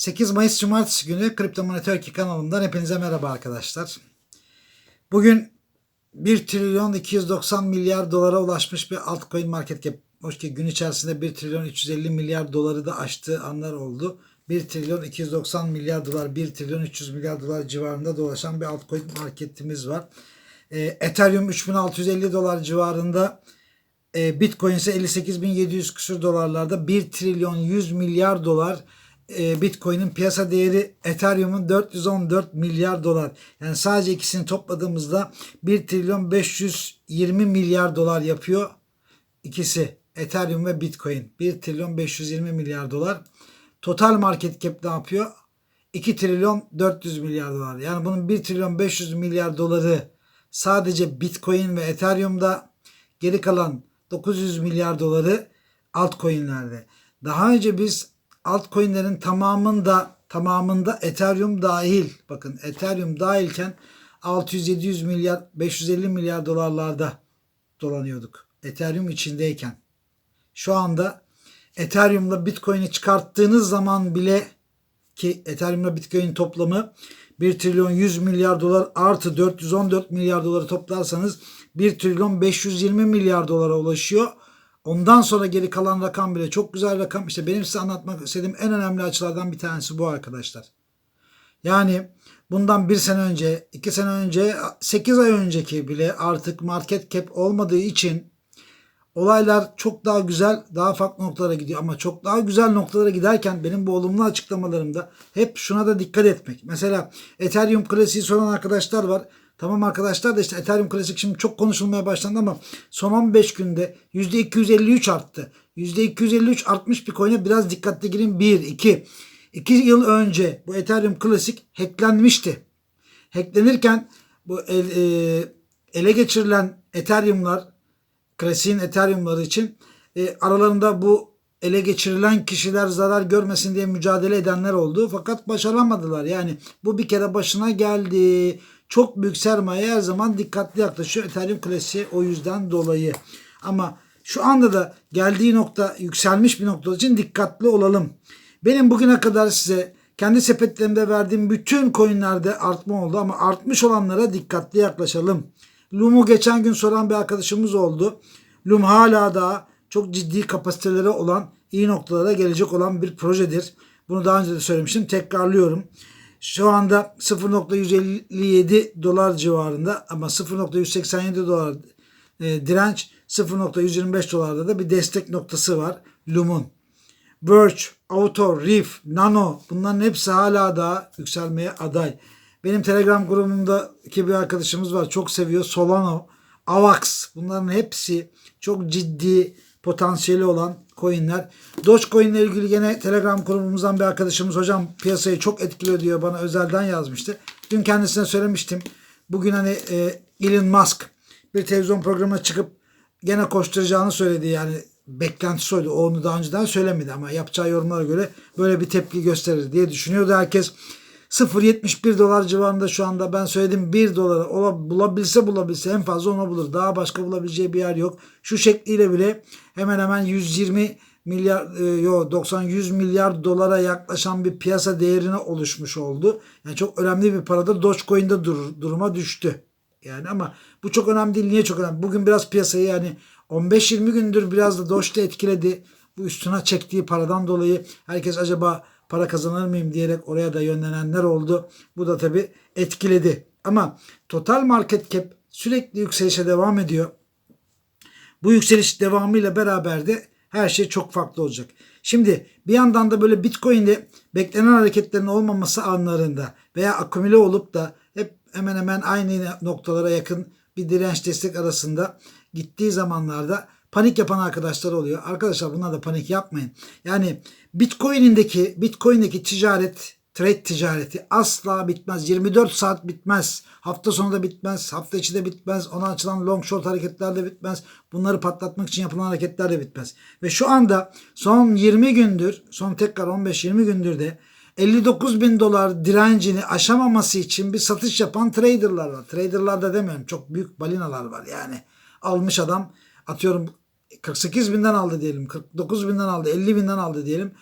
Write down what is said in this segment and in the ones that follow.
8 Mayıs Cumartesi günü Kripto Money kanalından hepinize merhaba arkadaşlar. Bugün 1 trilyon 290 milyar dolara ulaşmış bir altcoin market cap. Hoş ki gün içerisinde 1 trilyon 350 milyar doları da aştığı anlar oldu. 1 trilyon 290 milyar dolar, 1 trilyon 300 milyar dolar civarında dolaşan bir altcoin marketimiz var. Ee, Ethereum 3650 dolar civarında. E, Bitcoin ise 58.700 küsur dolarlarda 1 trilyon 100 milyar dolar e, Bitcoin'in piyasa değeri Ethereum'un 414 milyar dolar. Yani sadece ikisini topladığımızda 1 trilyon 520 milyar dolar yapıyor. İkisi Ethereum ve Bitcoin. 1 trilyon 520 milyar dolar. Total market cap ne yapıyor? 2 trilyon 400 milyar dolar. Yani bunun 1 trilyon 500 milyar doları sadece Bitcoin ve Ethereum'da geri kalan 900 milyar doları altcoin'lerde. Daha önce biz altcoin'lerin tamamında tamamında Ethereum dahil bakın Ethereum dahilken 600-700 milyar 550 milyar dolarlarda dolanıyorduk. Ethereum içindeyken. Şu anda Ethereum'la Bitcoin'i çıkarttığınız zaman bile ki Ethereum'la Bitcoin toplamı 1 trilyon 100 milyar dolar artı 414 milyar doları toplarsanız 1 trilyon 520 milyar dolara ulaşıyor. Ondan sonra geri kalan rakam bile çok güzel rakam. İşte benim size anlatmak istediğim en önemli açılardan bir tanesi bu arkadaşlar. Yani bundan bir sene önce, iki sene önce, 8 ay önceki bile artık market cap olmadığı için olaylar çok daha güzel, daha farklı noktalara gidiyor. Ama çok daha güzel noktalara giderken benim bu olumlu açıklamalarımda hep şuna da dikkat etmek. Mesela Ethereum klasiği soran arkadaşlar var. Tamam arkadaşlar da işte Ethereum Classic şimdi çok konuşulmaya başlandı ama son 15 günde %253 arttı. %253 artmış bir coin'e biraz dikkatli girin. 1, 2. 2 yıl önce bu Ethereum Classic hacklenmişti. Hacklenirken bu el, e, ele geçirilen Ethereum'lar Classic'in Ethereum'ları için e, aralarında bu ele geçirilen kişiler zarar görmesin diye mücadele edenler oldu. Fakat başaramadılar. Yani bu bir kere başına geldi çok büyük sermaye her zaman dikkatli yaklaşıyor Ethereum klasiğe o yüzden dolayı. Ama şu anda da geldiği nokta yükselmiş bir nokta için dikkatli olalım. Benim bugüne kadar size kendi sepetlerimde verdiğim bütün coinlerde artma oldu ama artmış olanlara dikkatli yaklaşalım. Lum'u geçen gün soran bir arkadaşımız oldu. Lum hala da çok ciddi kapasiteleri olan iyi noktalara gelecek olan bir projedir. Bunu daha önce de söylemiştim. Tekrarlıyorum. Şu anda 0.157 dolar civarında ama 0.187 dolar e, direnç 0.125 dolarda da bir destek noktası var Lum'un. Verge, Auto, Reef, Nano bunların hepsi hala daha yükselmeye aday. Benim Telegram grubumdaki bir arkadaşımız var. Çok seviyor. Solano, Avax bunların hepsi çok ciddi potansiyeli olan coinler. Dogecoin ile ilgili yine Telegram grubumuzdan bir arkadaşımız hocam piyasayı çok etkiliyor diyor bana özelden yazmıştı. Dün kendisine söylemiştim. Bugün hani e, Elon Musk bir televizyon programına çıkıp gene koşturacağını söyledi yani beklentisi oydu. O onu daha önceden söylemedi ama yapacağı yorumlara göre böyle bir tepki gösterir diye düşünüyordu herkes. 0.71 dolar civarında şu anda ben söyledim 1 dolara ola, bulabilse bulabilse en fazla onu bulur. Daha başka bulabileceği bir yer yok. Şu şekliyle bile hemen hemen 120 milyar e, yo 90 100 milyar dolara yaklaşan bir piyasa değerine oluşmuş oldu. Yani çok önemli bir paradır. Dogecoin'de dur, duruma düştü. Yani ama bu çok önemli değil. Niye çok önemli? Bugün biraz piyasayı yani 15-20 gündür biraz da Doge'da etkiledi. Bu üstüne çektiği paradan dolayı herkes acaba para kazanır mıyım diyerek oraya da yönlenenler oldu. Bu da tabii etkiledi. Ama total market cap sürekli yükselişe devam ediyor. Bu yükseliş devamıyla beraber de her şey çok farklı olacak. Şimdi bir yandan da böyle Bitcoin'de beklenen hareketlerin olmaması anlarında veya akümüle olup da hep hemen hemen aynı noktalara yakın bir direnç destek arasında gittiği zamanlarda panik yapan arkadaşlar oluyor. Arkadaşlar bunlar da panik yapmayın. Yani Bitcoin'indeki Bitcoin'deki ticaret trade ticareti asla bitmez. 24 saat bitmez. Hafta sonu da bitmez. Hafta içi de bitmez. Ona açılan long short hareketler de bitmez. Bunları patlatmak için yapılan hareketler de bitmez. Ve şu anda son 20 gündür, son tekrar 15-20 gündür de 59 bin dolar direncini aşamaması için bir satış yapan traderlar var. Traderlar da demiyorum. Çok büyük balinalar var yani. Almış adam atıyorum 48 binden aldı diyelim. 49 binden aldı. 50 binden aldı diyelim.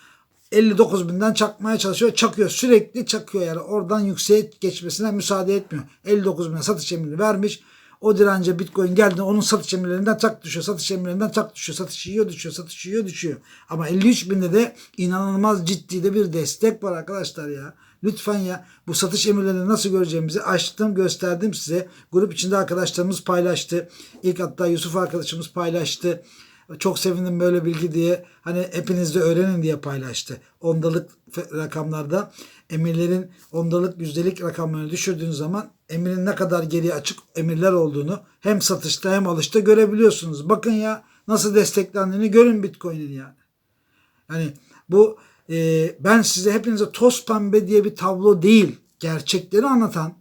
59 binden çakmaya çalışıyor. Çakıyor. Sürekli çakıyor yani. Oradan yükseğe geçmesine müsaade etmiyor. 59 bine satış emrini vermiş. O dirence Bitcoin geldi onun satış emirlerinden tak düşüyor. Satış emirlerinden tak düşüyor. Satış yiyor düşüyor. Satış yiyor düşüyor. Ama 53 binde de inanılmaz ciddi de bir destek var arkadaşlar ya. Lütfen ya bu satış emirlerini nasıl göreceğimizi açtım gösterdim size. Grup içinde arkadaşlarımız paylaştı. İlk hatta Yusuf arkadaşımız paylaştı. Çok sevindim böyle bilgi diye. Hani hepiniz de öğrenin diye paylaştı. Ondalık rakamlarda emirlerin ondalık yüzdelik rakamlarını düşürdüğünüz zaman emirin ne kadar geriye açık emirler olduğunu hem satışta hem alışta görebiliyorsunuz. Bakın ya nasıl desteklendiğini görün Bitcoin'in yani. Yani bu e, ben size hepinize toz pembe diye bir tablo değil. Gerçekleri anlatan,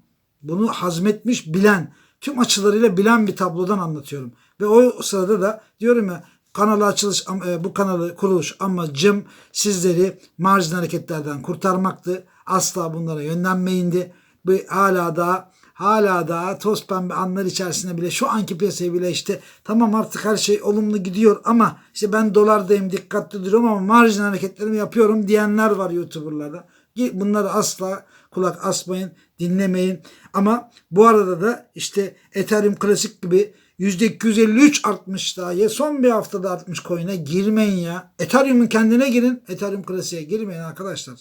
bunu hazmetmiş, bilen, tüm açılarıyla bilen bir tablodan anlatıyorum. Ve o sırada da diyorum ya kanalı açılış e, bu kanalı kuruluş amacım sizleri marjin hareketlerden kurtarmaktı. Asla bunlara yönlenmeyindi. Bu hala da hala da toz pembe anlar içerisinde bile şu anki piyasaya bile işte tamam artık her şey olumlu gidiyor ama işte ben dolardayım dikkatli duruyorum ama marjin hareketlerimi yapıyorum diyenler var YouTuber'larda. Bunları asla kulak asmayın, dinlemeyin. Ama bu arada da işte Ethereum klasik gibi %253 artmış daha ya. Son bir haftada artmış coin'e girmeyin ya. Ethereum'un kendine girin. Ethereum klasiğe girmeyin arkadaşlar.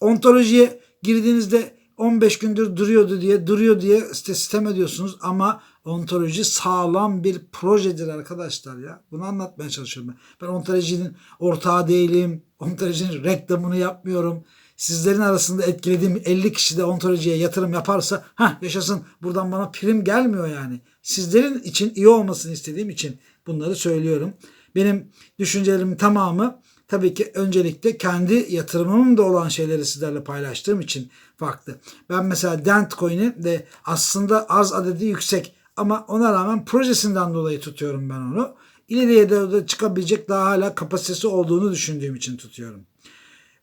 Ontolojiye girdiğinizde 15 gündür duruyordu diye duruyor diye sistem ediyorsunuz ama ontoloji sağlam bir projedir arkadaşlar ya. Bunu anlatmaya çalışıyorum ben. Ben ontolojinin ortağı değilim. Ontolojinin reklamını yapmıyorum. Sizlerin arasında etkilediğim 50 kişi de ontolojiye yatırım yaparsa ha yaşasın buradan bana prim gelmiyor yani. Sizlerin için iyi olmasını istediğim için bunları söylüyorum. Benim düşüncelerimin tamamı tabii ki öncelikle kendi yatırımımın da olan şeyleri sizlerle paylaştığım için farklı. Ben mesela Dent Coin'i de aslında az adedi yüksek ama ona rağmen projesinden dolayı tutuyorum ben onu. İleriye de de çıkabilecek daha hala kapasitesi olduğunu düşündüğüm için tutuyorum.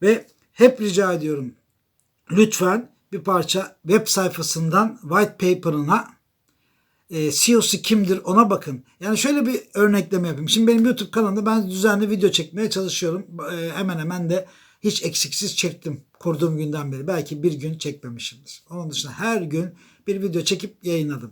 Ve hep rica ediyorum lütfen bir parça web sayfasından white paper'ına e, CEO'su kimdir ona bakın. Yani şöyle bir örnekleme yapayım. Şimdi benim YouTube kanalımda ben düzenli video çekmeye çalışıyorum. E, hemen hemen de hiç eksiksiz çektim kurduğum günden beri. Belki bir gün çekmemişimdir. Onun dışında her gün bir video çekip yayınladım.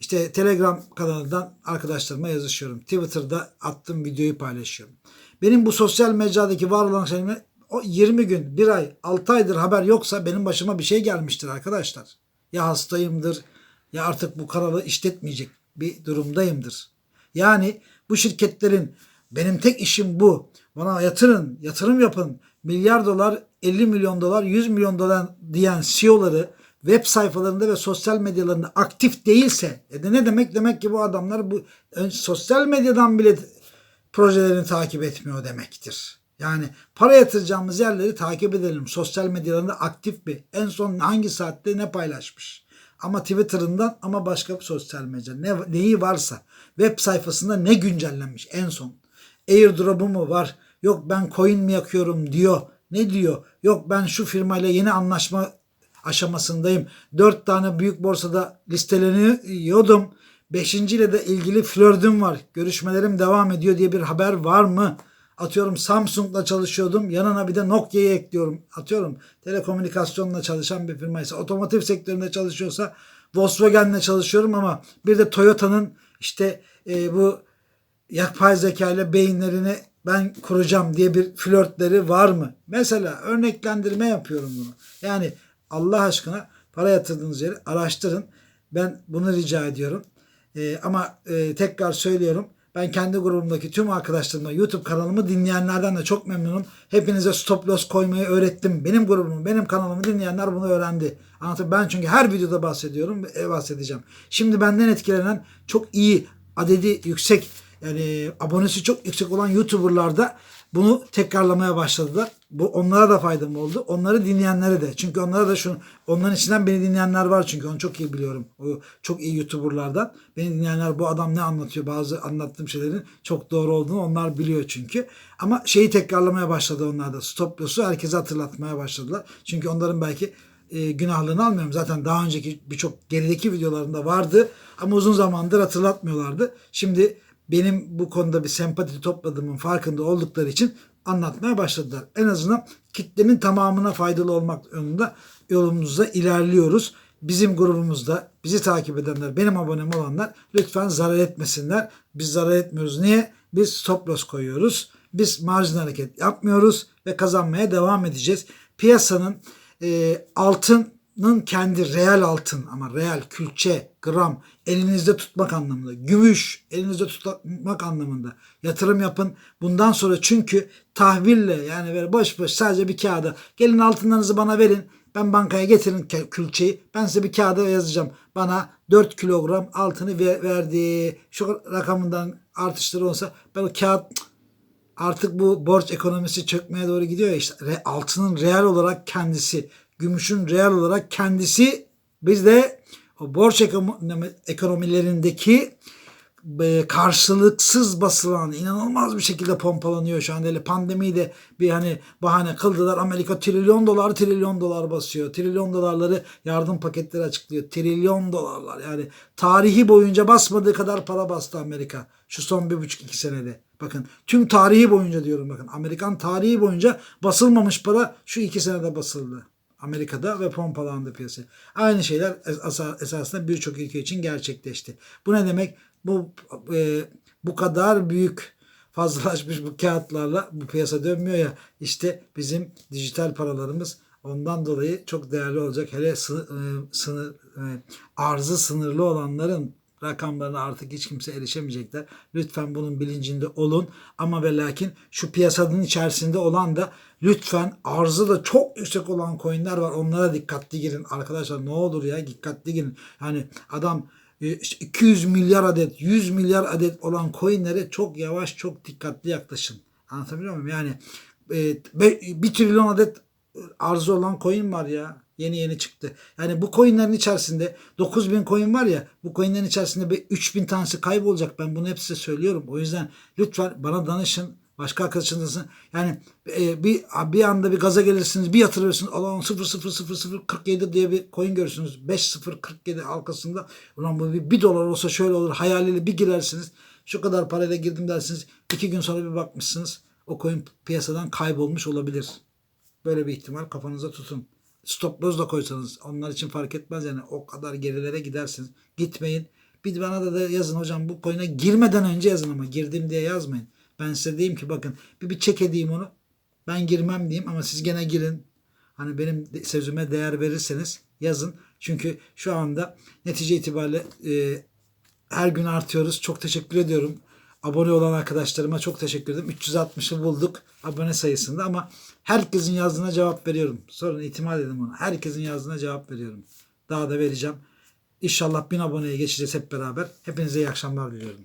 İşte Telegram kanalından arkadaşlarıma yazışıyorum. Twitter'da attığım videoyu paylaşıyorum. Benim bu sosyal mecradaki var olan şeyime o 20 gün, 1 ay, 6 aydır haber yoksa benim başıma bir şey gelmiştir arkadaşlar. Ya hastayımdır ya artık bu kanalı işletmeyecek bir durumdayımdır. Yani bu şirketlerin benim tek işim bu. Bana yatırın, yatırım yapın. Milyar dolar, 50 milyon dolar, 100 milyon dolar diyen CEO'ları web sayfalarında ve sosyal medyalarında aktif değilse e de ne demek? Demek ki bu adamlar bu sosyal medyadan bile projelerini takip etmiyor demektir. Yani para yatıracağımız yerleri takip edelim. Sosyal medyalarında aktif bir. En son hangi saatte ne paylaşmış. Ama Twitter'ından ama başka bir sosyal medya. Ne, neyi varsa. Web sayfasında ne güncellenmiş en son. Airdrop'u mu var? Yok ben coin mi yakıyorum diyor. Ne diyor? Yok ben şu firmayla yeni anlaşma aşamasındayım. Dört tane büyük borsada listeleniyordum. Beşinciyle de ilgili flörtüm var. Görüşmelerim devam ediyor diye bir haber var mı? Atıyorum Samsung'la çalışıyordum. Yanına bir de Nokia'yı ekliyorum. Atıyorum telekomünikasyonla çalışan bir firmaysa, otomotiv sektöründe çalışıyorsa Volkswagen'le çalışıyorum ama bir de Toyota'nın işte e, bu yapay zeka ile beyinlerini ben kuracağım diye bir flörtleri var mı? Mesela örneklendirme yapıyorum bunu. Yani Allah aşkına para yatırdığınız yeri araştırın. Ben bunu rica ediyorum. Ee, ama e, tekrar söylüyorum. Ben kendi grubumdaki tüm arkadaşlarımla YouTube kanalımı dinleyenlerden de çok memnunum. Hepinize stop loss koymayı öğrettim. Benim grubumu, benim kanalımı dinleyenler bunu öğrendi. Anlatayım. Ben çünkü her videoda bahsediyorum ve bahsedeceğim. Şimdi benden etkilenen çok iyi, adedi yüksek yani abonesi çok yüksek olan YouTuber'lar da bunu tekrarlamaya başladılar. Bu onlara da faydam oldu. Onları dinleyenlere de. Çünkü onlara da şunu onların içinden beni dinleyenler var çünkü onu çok iyi biliyorum. O çok iyi YouTuber'lardan. Beni dinleyenler bu adam ne anlatıyor? Bazı anlattığım şeylerin çok doğru olduğunu onlar biliyor çünkü. Ama şeyi tekrarlamaya başladı onlar da. Stop loss'u herkese hatırlatmaya başladılar. Çünkü onların belki e, günahlarını almıyorum. Zaten daha önceki birçok gerideki videolarında vardı ama uzun zamandır hatırlatmıyorlardı. Şimdi benim bu konuda bir sempati topladığımın farkında oldukları için anlatmaya başladılar. En azından kitlenin tamamına faydalı olmak yolunda yolumuzda ilerliyoruz. Bizim grubumuzda bizi takip edenler, benim abonem olanlar lütfen zarar etmesinler. Biz zarar etmiyoruz. Niye? Biz stop loss koyuyoruz. Biz marjin hareket yapmıyoruz ve kazanmaya devam edeceğiz. Piyasanın e, altının kendi reel altın ama reel külçe, gram elinizde tutmak anlamında, gümüş elinizde tutmak anlamında yatırım yapın. Bundan sonra çünkü tahville yani böyle boş boş sadece bir kağıda gelin altınlarınızı bana verin. Ben bankaya getirin külçeyi. Ben size bir kağıda yazacağım. Bana 4 kilogram altını ver- verdi. Şu rakamından artışları olsa ben o kağıt artık bu borç ekonomisi çökmeye doğru gidiyor ya işte altının reel olarak kendisi, gümüşün reel olarak kendisi bizde borç ekonomi- ekonomilerindeki e, karşılıksız basılan inanılmaz bir şekilde pompalanıyor şu anda. Hele pandemiyi de bir hani bahane kıldılar. Amerika trilyon dolar trilyon dolar basıyor. Trilyon dolarları yardım paketleri açıklıyor. Trilyon dolarlar yani tarihi boyunca basmadığı kadar para bastı Amerika. Şu son bir buçuk iki senede. Bakın tüm tarihi boyunca diyorum bakın. Amerikan tarihi boyunca basılmamış para şu iki senede basıldı. Amerika'da ve pompalandı piyasa. Aynı şeyler es- esasında birçok ülke için gerçekleşti. Bu ne demek? Bu e, bu kadar büyük fazlalaşmış bu kağıtlarla bu piyasa dönmüyor ya işte bizim dijital paralarımız ondan dolayı çok değerli olacak. Hele e, sınır e, arzı sınırlı olanların rakamlarına artık hiç kimse erişemeyecekler. Lütfen bunun bilincinde olun. Ama ve lakin şu piyasanın içerisinde olan da lütfen arzı da çok yüksek olan coinler var. Onlara dikkatli girin. Arkadaşlar ne olur ya dikkatli girin. Yani adam e, işte 200 milyar adet, 100 milyar adet olan coinlere çok yavaş, çok dikkatli yaklaşın. Anlatabiliyor muyum? Yani e, bir trilyon adet arzı olan coin var ya. Yeni yeni çıktı. Yani bu coinlerin içerisinde 9000 coin var ya bu coinlerin içerisinde bir 3000 tanesi kaybolacak. Ben bunu hep size söylüyorum. O yüzden lütfen bana danışın. Başka arkadaşınızın yani e, bir bir anda bir gaza gelirsiniz bir yatırırsınız Allah'ın 0000047 diye bir coin görürsünüz 5047 halkasında ulan bu bir, bir dolar olsa şöyle olur hayaliyle bir girersiniz şu kadar parayla girdim dersiniz iki gün sonra bir bakmışsınız o coin piyasadan kaybolmuş olabilir. Böyle bir ihtimal kafanıza tutun. Stop loss da koysanız onlar için fark etmez yani o kadar gerilere gidersiniz. Gitmeyin. Bir bana da, da yazın hocam bu coin'e girmeden önce yazın ama girdim diye yazmayın. Ben size diyeyim ki bakın bir bir çek edeyim onu. Ben girmem diyeyim ama siz gene girin. Hani benim sözüme değer verirseniz yazın. Çünkü şu anda netice itibariyle e, her gün artıyoruz. Çok teşekkür ediyorum. Abone olan arkadaşlarıma çok teşekkür ederim. 360'ı bulduk abone sayısında ama herkesin yazdığına cevap veriyorum. Sorun itimat edin buna. Herkesin yazdığına cevap veriyorum. Daha da vereceğim. İnşallah 1000 aboneye geçeceğiz hep beraber. Hepinize iyi akşamlar diliyorum.